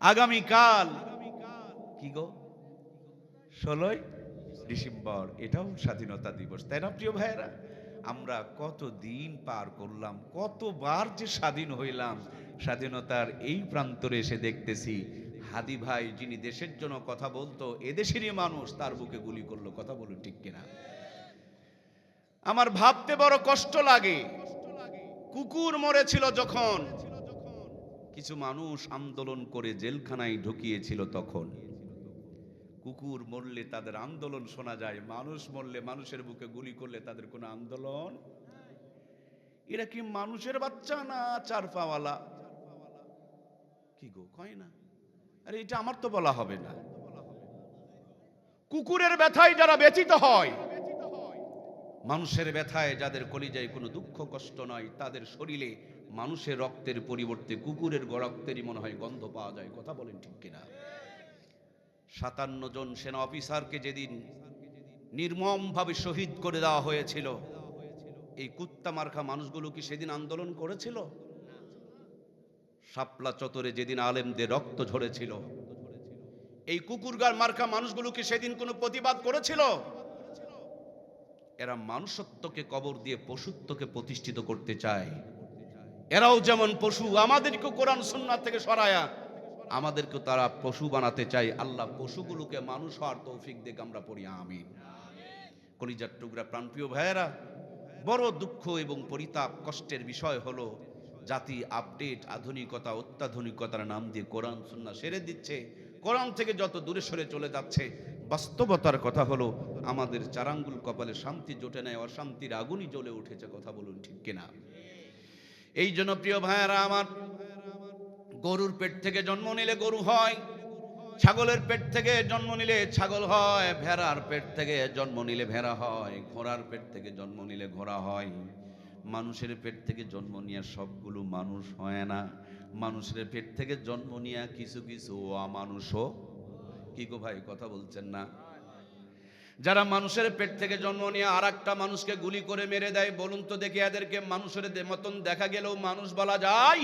আগামীকাল। কি গো? ষোলোই ডিসেম্বর, এটাও স্বাধীনতা দিবস, তাই না প্রিয় ভাইয়েরা? আমরা কত দিন পার করলাম, কতবার যে স্বাধীন হইলাম, স্বাধীনতার এই প্রান্তরে এসে দেখতেছি, হাদি ভাই যিনি দেশের জন্য কথা বলতো, এদেশেরই মানুষ তার বুকে গুলি করল, কথা বলুন ঠিক কিনা? আমার ভাবতে বড় কষ্ট লাগে। কুকুর মরেছিল যখন কিছু মানুষ আন্দোলন করে জেলখানায় ঢুকিয়েছিল তখন। কুকুর মরলে তাদের আন্দোলন শোনা যায়, মানুষ মরলে মানুষের বুকে গুলি করলে তাদের কোনো আন্দোলন এরা কি মানুষের বাচ্চা না চার পাওয়ালা কি গো, কয় না? আরে এটা আমার তো বলা হবে না। কুকুরের ব্যথায় যারা ব্যথিত হয়, মানুষের ব্যথায় যাদের কলিজায় কোনো দুঃখ কষ্ট নয়, তাদের শরীরে মানুষের রক্তের পরিবর্তে কুকুরের রক্তেরই মনে হয় গন্ধ পাওয়া যায়। কথা বলেন ঠিক কিনা? সাতান্ন জন সেনা অফিসারকে যেদিন নির্মমভাবে শহীদ করে দেওয়া হয়েছিল, এই কুত্তা মার্খা মানুষগুলো কি সেদিন আন্দোলন করেছিল? শাপলা চত্বরে যেদিন আলেমদের রক্ত ঝরেছিল, এই কুকুরগার মার্কা মানুষগুলো কি সেদিন কোনো প্রতিবাদ করেছিল? এরা মানুষত্বকে কবর দিয়ে পশুত্বকে প্রতিষ্ঠিত করতে চায়। এরাও যেমন পশু আমাদেরকে কোরআন সুন্নাহ থেকে সরায়া। আমাদেরকে তারা পশু বানাতে চায়। আল্লাহ পশুগুলোকে মানুষ হওয়ার তৌফিক দেখে আমরা পড়ি, আমিন। কলিজার টুকরা, প্রাণপ্রিয় ভাইয়েরা, বড় দুঃখ এবং পরিতাপ, কষ্টের বিষয় হলো জাতি আপডেট, আধুনিকতা, অত্যাধুনিকতার নাম দিয়ে কোরআন সুন্না সেরে দিচ্ছে। কোরআন থেকে যত দূরে সরে চলে যাচ্ছে, বাস্তবতার কথা হলো আমাদের চারাঙ্গুল কপালে শান্তি জোটে নেয়, অশান্তির আগুনই জ্বলে উঠেছে, কথা বলুন ঠিক কিনা? এই জন্য প্রিয় ভাইয়েরা আমার গরুর পেট থেকে জন্ম নিলে গরু হয়, ছাগলের পেট থেকে জন্ম নিলে ছাগল হয়, ভেড়ার পেট থেকে জন্ম নিলে ভেড়া হয়, ঘোড়ার পেট থেকে জন্ম নিলে ঘোড়া হয়। মানুষের পেট থেকে জন্ম নিয়ে সবগুলো মানুষ হয় না। মানুষের পেট থেকে জন্ম নিয়ে কিছু কিছু অমানুষও। কি গো ভাই, কথা বলছেন না? যারা মানুষের পেট থেকে জন্ম নিয়ে আর একটা মানুষকে গুলি করে মেরে দেয়, বলুন তো দেখি এদেরকে মানুষের মতন দেখা গেলেও মানুষ বলা যায়?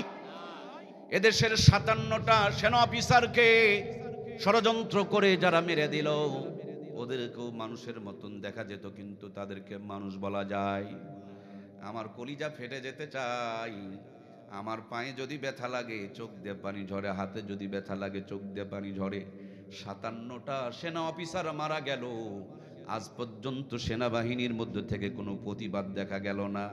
এদেশের সাতান্নটা সেনা অফিসারকে ষড়যন্ত্র করে যারা মেরে দিল, ওদেরকেও মানুষের মতন দেখা যেত, কিন্তু তাদেরকে মানুষ বলা যায়, আমার কলিজা ফেটে যেতে চাই, আমার পায়ে যদি ব্যথা লাগে, চোখ দিয়ে পানি ঝরে, হাতে যদি ব্যথা লাগে, চোখ দিয়ে পানি ঝরে। সাতান্নটা সেনা অফিসার মারা গেল। আজ পর্যন্ত সেনাবাহিনীর মধ্যে থেকে কোনো প্রতিবাদ দেখা গেল না।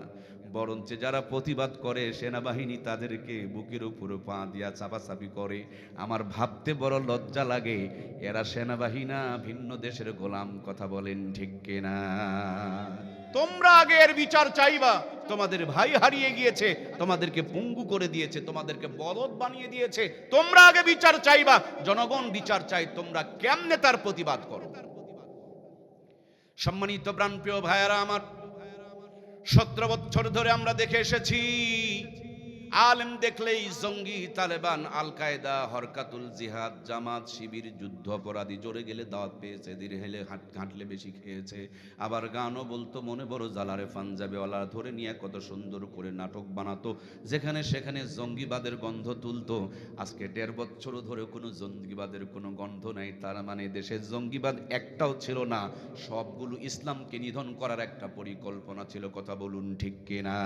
বরঞ্চ যারা প্রতিবাদ করে সেনাবাহিনী তাদেরকে বুকের উপরে পা দিয়া চাপাচাপি করে। আমার ভাবতে বড় লজ্জা লাগে, এরা সেনাবাহিনী ভিন্ন দেশের গোলাম, কথা বলেন ঠিক কিনা? তোমরা আগে এর বিচার চাইবা তোমাদের ভাই হারিয়ে গিয়েছে, তোমাদেরকে পুঙ্গু করে দিয়েছে, তোমাদেরকে বলদ বানিয়ে দিয়েছে। তোমরা আগে বিচার চাইবা, জনগণ বিচার চাই তোমরা কেমনে তার প্রতিবাদ করো? সম্মানিত প্রাণপ্রিয় ভাইয়ারা আমার, সতেরো বছর ধরে আমরা দেখে এসেছি আলেম দেখলেই জঙ্গি তালেবান, আল কায়দা, হরকাতুল জিহাদ, জামাত, শিবির, যুদ্ধ অপরাধী, জোরে গেলে দাওয়াত পেয়েছে, ধীরে হেলে ঘাঁটলে বেশি খেয়েছে। আবার গানও বলতো, মনে বড় জালারে পাঞ্জাবে ওলা ধরে নিয়ে কত সুন্দর করে নাটক বানাতো। যেখানে সেখানে জঙ্গিবাদের গন্ধ তুলতো। আজকে দেড় বছর ধরে কোনো জঙ্গিবাদের কোনো গন্ধ নাই। তার মানে দেশে জঙ্গিবাদ একটাও ছিল না। সবগুলো ইসলামকে নিধন করার একটা পরিকল্পনা ছিল। কথা বলুন ঠিক কিনা?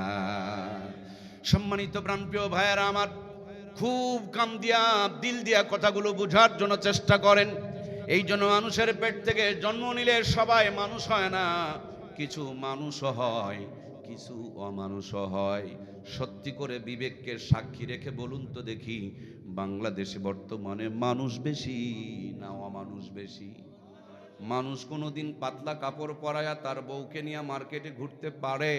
সম্মানিত প্রাণপ্রিয় ভাইয়েরা আমার, খুব কাম দিয়া, দিল দিয়া কথাগুলো বোঝার জন্য চেষ্টা করেন। এই জন্য মানুষের পেট থেকে জন্ম নিলে সবাই মানুষ হয় না, কিছু মানুষও হয়, কিছু অমানুষও হয়। সত্যি করে বিবেককে সাক্ষী রেখে বলুন তো দেখি, বাংলাদেশে বর্তমানে মানুষ বেশি না অমানুষ বেশি? মানুষ কোনোদিন পাতলা কাপড় পরায়া তার বউকে নিয়ে মার্কেটে ঘুরতে পারে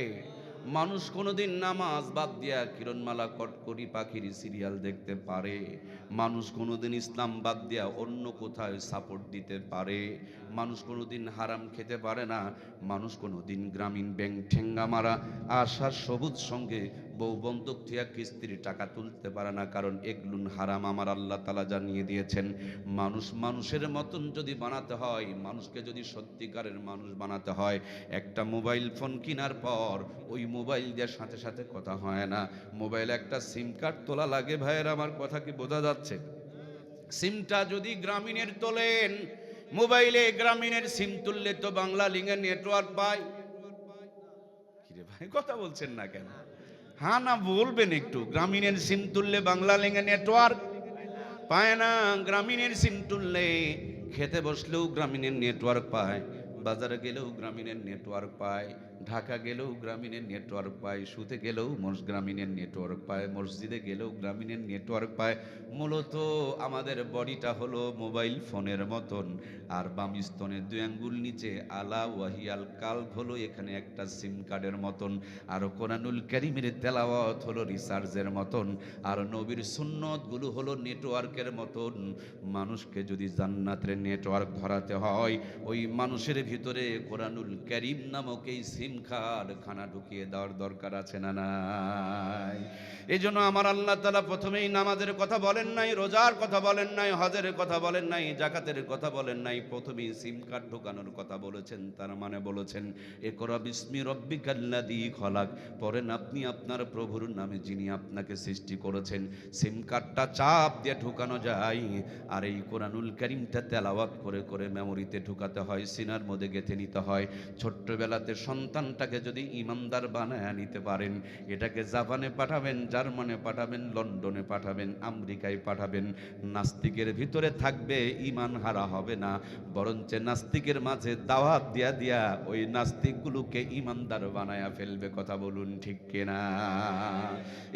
মানুষ কোনোদিন নামাজ বাদ দিয়া কিরণমালা কটকরি পাখির সিরিয়াল দেখতে পারে। মানুষ কোনোদিন ইসলাম বাদ দিয়া অন্য কোথায় সাপোর্ট দিতে পারে। মানুষ কোনোদিন হারাম খেতে পারে না। মানুষ কোনোদিন গ্রামীণ ব্যাংক ঠেঙ্গা মারা, আশার সবুজ সঙ্গে বউ বন্ধক থিয়া কিস্তির টাকা তুলতে পারে না, কারণ এগলুন হারাম আমার আল্লাহ তালা জানিয়ে দিয়েছেন। মানুষ মানুষের মতন যদি বানাতে হয়, মানুষকে যদি সত্যিকারের মানুষ বানাতে হয়, একটা মোবাইল ফোন কেনার পর ওই মোবাইল দিয়ে সাথে সাথে কথা হয় না। মোবাইলে একটা সিম কার্ড তোলা লাগে, ভাইয়ের, আমার কথা কি বোঝা যাচ্ছে? সিমটা যদি গ্রামীণের তোলেন, মোবাইলে গ্রামীণের সিম তুললে তো বাংলা লিঙ্গের নেটওয়ার্ক পায়। ভাই, কথা বলছেন না কেন? হ্যাঁ না বলবেন একটু। গ্রামীণের সিম তুললে বাংলা লেঙ্গে নেটওয়ার্ক পায় না গ্রামীণের সিম তুললে। খেতে বসলেও গ্রামীণের নেটওয়ার্ক পায়, বাজারে গেলেও গ্রামীণের নেটওয়ার্ক পায়। ঢাকা গেলেও গ্রামীণের নেটওয়ার্ক পায় শুতে গেলেও গ্রামীণের নেটওয়ার্ক পায়, মসজিদে গেলেও গ্রামীণের নেটওয়ার্ক পায়। মূলত আমাদের বডিটা হলো মোবাইল ফোনের মতন। আর বাম স্তনের দুই আঙ্গুল নিচে আলা ওয়াহিয়াল কাল হলো এখানে একটা সিম কার্ডের মতন। আর কোরআনুল করিমের তেলাওয়াত হলো রিসার্চের মতন। আর নবীর সুন্নতগুলো হলো নেটওয়ার্কের মতন। মানুষকে যদি জান্নাতের নেটওয়ার্ক ধরাতে হয়, ওই মানুষের ভিতরে কোরআনুল করিম নামক এই সিম কার্ড, খানা ঢুকিয়ে দেওয়ার দরকার আছে না নাই? এই জন্য আমার আল্লাহ তালা প্রথমেই নামাজের কথা বলেন নাই, রোজার কথা বলেন নাই, হজের কথা বলেন নাই, জাকাতের কথা বলেন নাই, প্রথমেই সিম কার্ড ঢোকানোর কথা বলেছেন, তার মানে বলেছেন এ করা বিস্মি রব্বিকাল্লাদি খলাক। পরেন আপনি আপনার প্রভুর নামে যিনি আপনাকে সৃষ্টি করেছেন, সিম কার্ডটা চাপ দিয়ে ঢুকানো যায়, আর এই কোরআনুল করিমটা তেলাওয়াত করে করে মেমোরিতে ঢুকাতে হয়, সিনার মধ্যে গেঁথে নিতে হয়, ছোট্টবেলাতে সন্তানটাকে যদি ইমানদার বানায় নিতে পারেন, এটাকে জাপানে পাঠাবেন, জার্মানে পাঠাবেন, লন্ডনে পাঠাবেন, আমেরিকায় পাঠাবেন, নাস্তিকের ভিতরে থাকবে, ইমান হারা হবে না। বরঞ্চ নাস্তিকের মাঝে দাওয়াত দিয়া দিয়া ওই নাস্তিকগুলোকে ইমানদার বানায়া ফেলবে, কথা বলুন ঠিক কিনা?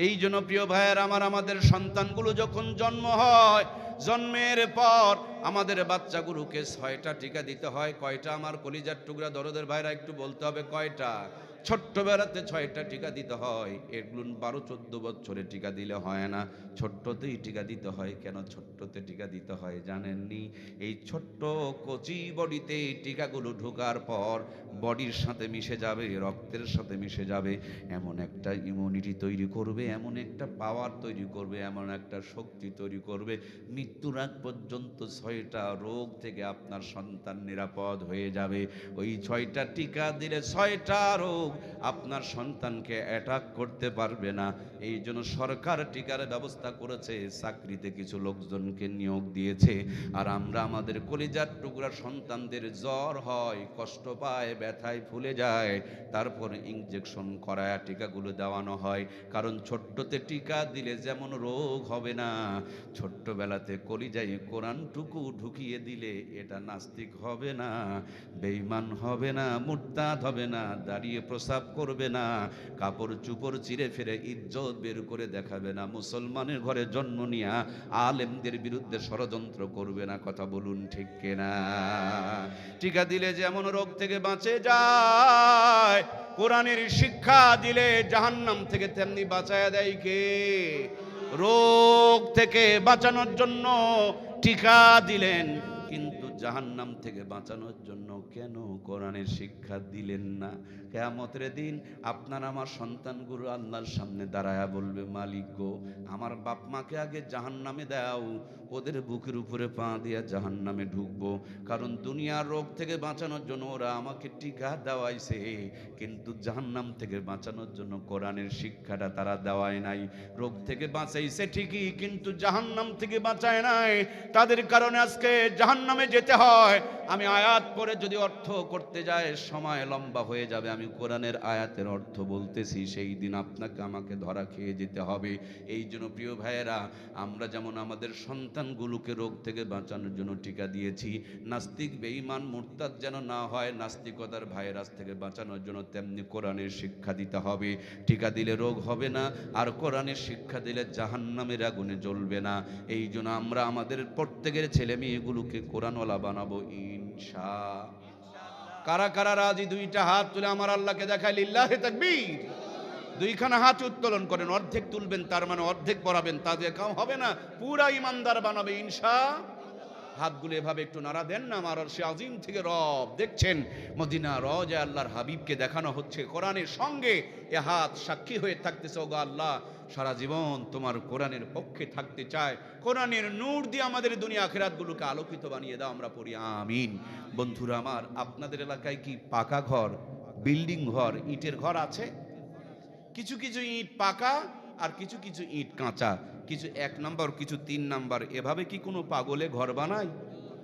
এই জন্য প্রিয় ভাইয়ের আমার, আমাদের সন্তানগুলো যখন জন্ম হয় জন্মের পর আমাদের বাচ্চা গুরুকে ছয়টা টিকা দিতে হয়, কয়টা? আমার কলিজার টুকরা দরদের ভাইরা একটু বলতে হবে, কয়টা? ছোট্টবেলাতে ছয়টা টিকা দিতে হয়। এগুলো বারো, চোদ্দ বছরে টিকা দিলে হয় না। ছোট্টতেই টিকা দিতে হয়। কেন ছোট্টতে টিকা দিতে হয় জানেননি? এই ছোট্ট কচি বডিতে টিকাগুলো ঢোকার পর বডির সাথে মিশে যাবে, রক্তের সাথে মিশে যাবে। এমন একটা ইমিউনিটি তৈরি করবে, এমন একটা পাওয়ার তৈরি করবে, এমন একটা শক্তি তৈরি করবে। মৃত্যুর আগ পর্যন্ত ছয়টা রোগ থেকে আপনার সন্তান নিরাপদ হয়ে যাবে। ওই ছয়টা টিকা দিলে ছয়টা রোগ আপনার সন্তানকে অ্যাটাক করতে পারবে না। এই জন্য সরকার টিকার ব্যবস্থা করেছে, চাকরিতে কিছু লোকজনকে নিয়োগ দিয়েছে। আর আমরা আমাদের কলিজার টুকরা সন্তানদের জ্বর হয়, কষ্ট পায়, ব্যথায় ফুলে যায়, তারপর ইঞ্জেকশন করায়, টিকাগুলো দেওয়ানো হয়। কারণ ছোট্টতে টিকা দিলে যেমন রোগ হবে না, ছোট্টবেলাতে কলিজায় কোরআনটুকু ঢুকিয়ে দিলে এটা নাস্তিক হবে না বেইমান হবে না, মুরতাদ হবে না, দাঁড়িয়ে প্রসাব করবে না, কাপড় চুপড় চিরে ফিরে ইজ্জত বের করে দেখাবে না, মুসলমানের ঘরে জন্ম নিয়া আলেমদের বিরুদ্ধে ষড়যন্ত্র করবে না, কথা বলুন ঠিক কেনা? টিকা দিলে যেমন রোগ থেকে বাঁচে যায়, কোরআনের শিক্ষা দিলে জাহান্নাম থেকে তেমনি বাঁচায় দেয় কে? রোগ থেকে বাঁচানোর জন্য টিকা দিলেন, কিন্তু জাহান্নাম থেকে বাঁচানোর জন্য কেন কোরআনের শিক্ষা দিলেন না? কেয়ামতের দিন আপনার আমার সন্তানগুলো আল্লাহর সামনে দাঁড়ায়া বলবে, মালিক গো, আমার বাপ মাকে আগে জাহান্নামে দাও, ওদের বুকের উপরে পা দিয়া জাহান্নামে ঢুকবো। কারণ দুনিয়ার রোগ থেকে বাঁচানোর জন্য ওরা আমাকে টিকা দেওয়াইছে। কিন্তু জাহান্নাম থেকে বাঁচানোর জন্য কোরআনের শিক্ষাটা তারা দেওয়ায় নাই। রোগ থেকে বাঁচাইছে ঠিকই, কিন্তু জাহান্নাম থেকে বাঁচায় নাই। তাদের কারণে আজকে জাহান্নামে যেতে হয়। আমি আয়াত পরে যদি অর্থ করতে যায়, সময় লম্বা হয়ে যাবে। আমি কোরআনের আয়াতের অর্থ বলতেছি, সেই দিন আপনাকে আমাকে ধরা খেয়ে যেতে হবে। এই জন্য প্রিয় ভাইয়েরা, আমরা যেমন আমাদের সন্তানগুলোকে রোগ থেকে বাঁচানোর জন্য টিকা দিয়েছি, নাস্তিক, বেঈমান, মুরতাদ যেন না হয়, নাস্তিকতার ভাইরাস থেকে বাঁচানোর জন্য তেমনি কোরআনের শিক্ষা দিতে হবে। টিকা দিলে রোগ হবে না, আর কোরআনের শিক্ষা দিলে জাহান্নামের আগুনে জ্বলবে না। এই জন্য আমরা আমাদের প্রত্যেকের ছেলে মেয়েগুলোকে কোরআনওয়ালা বানাবো ইনশা কারা কারা রাজি? দুইটা হাত তুলে আমার আল্লাহকে দেখায় লিল্লাহে তাকবীর। দুইখানা হাত উত্তোলন করেন, অর্ধেক তুলবেন, তার মানে অর্ধেক পড়াবেন তাদের কাম হবে না, পুরা ইমানদার বানাবে ইনশা হাতগুলো এভাবে একটু নাড়া দেন না আমার, সে আজিম থেকে রব। দেখছেন, মদিনা রজ আল্লাহর হাবিবকে দেখানো হচ্ছে কোরআনের সঙ্গে, এ হাত সাক্ষী হয়ে থাকতেছে, ওগো আল্লাহ সারা জীবন তোমার কোরআনের পক্ষে থাকতে চায়। কোরআনের নূর দিয়ে আমাদের দুনিয়া আখেরাতগুলোকে আলোকিত বানিয়ে দাও, আমরা পড়ি, আমিন। বন্ধুরা আমার, আপনাদের এলাকায় কি পাকা ঘর, বিল্ডিং ঘর, ইটের ঘর আছে? কিছু কিছু ইট পাকা আর কিছু কিছু ইট কাঁচা। কিছু এক নাম্বার, কিছু তিন নাম্বার। এভাবে কি কোনো পাগলে ঘর বানায়?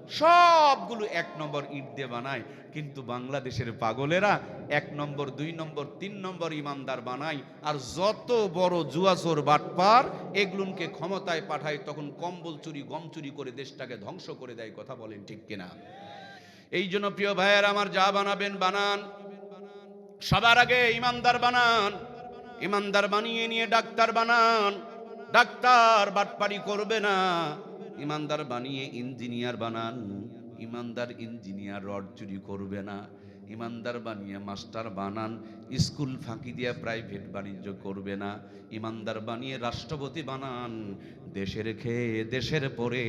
সবগুলো এক নম্বর ইট দিয়ে বানায়। কিন্তু বাংলাদেশের পাগলেরা এক নম্বর, দুই নম্বর, তিন নম্বর ইমানদার বানায়। আর যত বড় জুয়াচোর বাটপার এগুলোকে ক্ষমতায় পাঠায়, তখন কম্বল চুরি, গম চুরি করে দেশটাকে ধ্বংস করে দেয়, কথা বলেন ঠিক কিনা? এই জন্য প্রিয় ভাইয়ের আমার যা বানাবেন, বানান। সবার আগে ইমানদার বানান। ইমানদার বানিয়ে নিয়ে ডাক্তার বানান। ডাক্তার বাটপারি করবে না। ইমানদার বানিয়ে ইঞ্জিনিয়ার বানান। ইমানদার ইঞ্জিনিয়ার রড চুরি করবে না। ইমানদার বানিয়ে মাস্টার বানান। স্কুল ফাঁকি দিয়ে প্রাইভেট বাণিজ্য করবে না। ইমানদার বানিয়ে রাষ্ট্রপতি বানান। দেশের খেয়ে দেশের পরে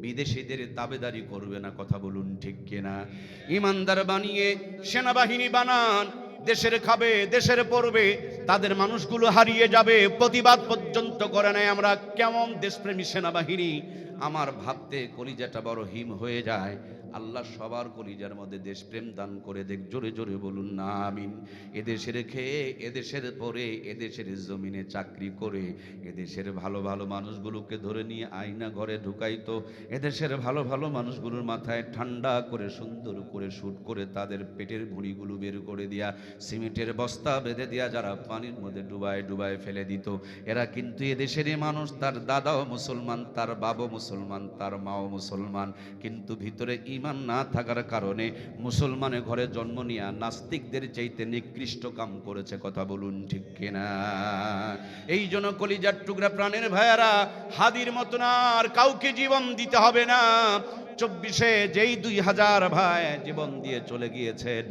বিদেশিদের তাবেদারি করবে না, কথা বলুন ঠিক কিনা? ইমানদার বানিয়ে সেনাবাহিনী বানান। দেশের খাবে, দেশের পড়বে, তাদের মানুষগুলো হারিয়ে যাবে, প্রতিবাদ পর্যন্ত করে নেয় আমরা। কেমন দেশপ্রেমী সেনাবাহিনী, আমার ভাবতে কলিজাটা বড় হিম হয়ে যায়। আল্লাহ সবার কলিজার মধ্যে দেশপ্রেম দান করে দেখ, জোরে জোরে বলুন না, আমিন। এদেশের খেয়ে, এদেশের পরে, এদেশের জমিনে চাকরি করে, এদেশের ভালো ভালো মানুষগুলোকে ধরে নিয়ে আয়না ঘরে ঢুকাইতো, এদেশের ভালো ভালো মানুষগুলোর মাথায় ঠান্ডা করে, সুন্দর করে শুট করে তাদের পেটের ভুঁড়িগুলো বের করে দিয়া, সিমেন্টের বস্তা বেঁধে দিয়া যারা পানির মধ্যে ডুবায় ডুবায় ফেলে দিত। এরা কিন্তু এদেশেরই মানুষ, তার দাদাও মুসলমান, তার বাবাও মুসলমান, তার মাও মুসলমান। কিন্তু ভিতরে ইমান না থাকার কারণে মুসলমানের ঘরে জন্ম নিয়ে নাস্তিকদের চাইতে নিকৃষ্ট কাম করেছে, কথা বলুন ঠিক কিনা? এই জন্য কলিজার টুকরা প্রাণের ভাইয়ারা, হাদির মতন আর কাউকে জীবন দিতে হবে না। চব্বিশে যেই দুই হাজার ভাই জীবন দিয়ে চলে গিয়েছেন,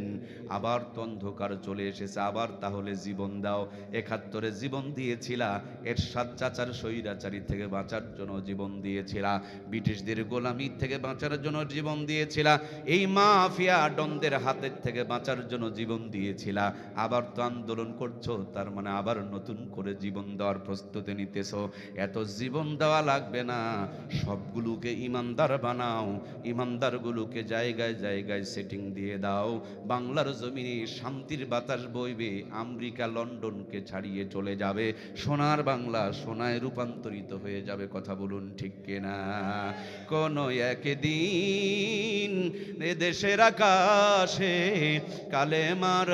আবার তো অন্ধকার চলে এসেছে, আবার তাহলে জীবন দাও। একাত্তরে জীবন দিয়েছিলা এর সাত চাচার স্বৈরাচারী থেকে বাঁচার জন্য জীবন দিয়েছিলা, ব্রিটিশদের গোলামি থেকে বাঁচার জন্য জীবন দিয়েছিলা, এই মাফিয়া ডনদের হাতের থেকে বাঁচার জন্য জীবন দিয়েছিলা। আবার তো আন্দোলন করছ, তার মানে আবার নতুন করে জীবন দেওয়ার প্রস্তুতি নিতেছো। এত জীবন দেওয়া লাগবে না, সবগুলোকে ইমানদার বানাও। ইমানদারগুলোকে জায়গায় জায়গায় সেটিং দিয়ে দাও। বাংলার জমিনে শান্তির বাতাস বইবে, আমেরিকা লন্ডনকে ছাড়িয়ে চলে যাবে। সোনার বাংলা সোনায় রূপান্তরিত হয়ে যাবে, কথা বলুন ঠিক কিনা? কোন একদিন এ দেশের আকাশে কালেমার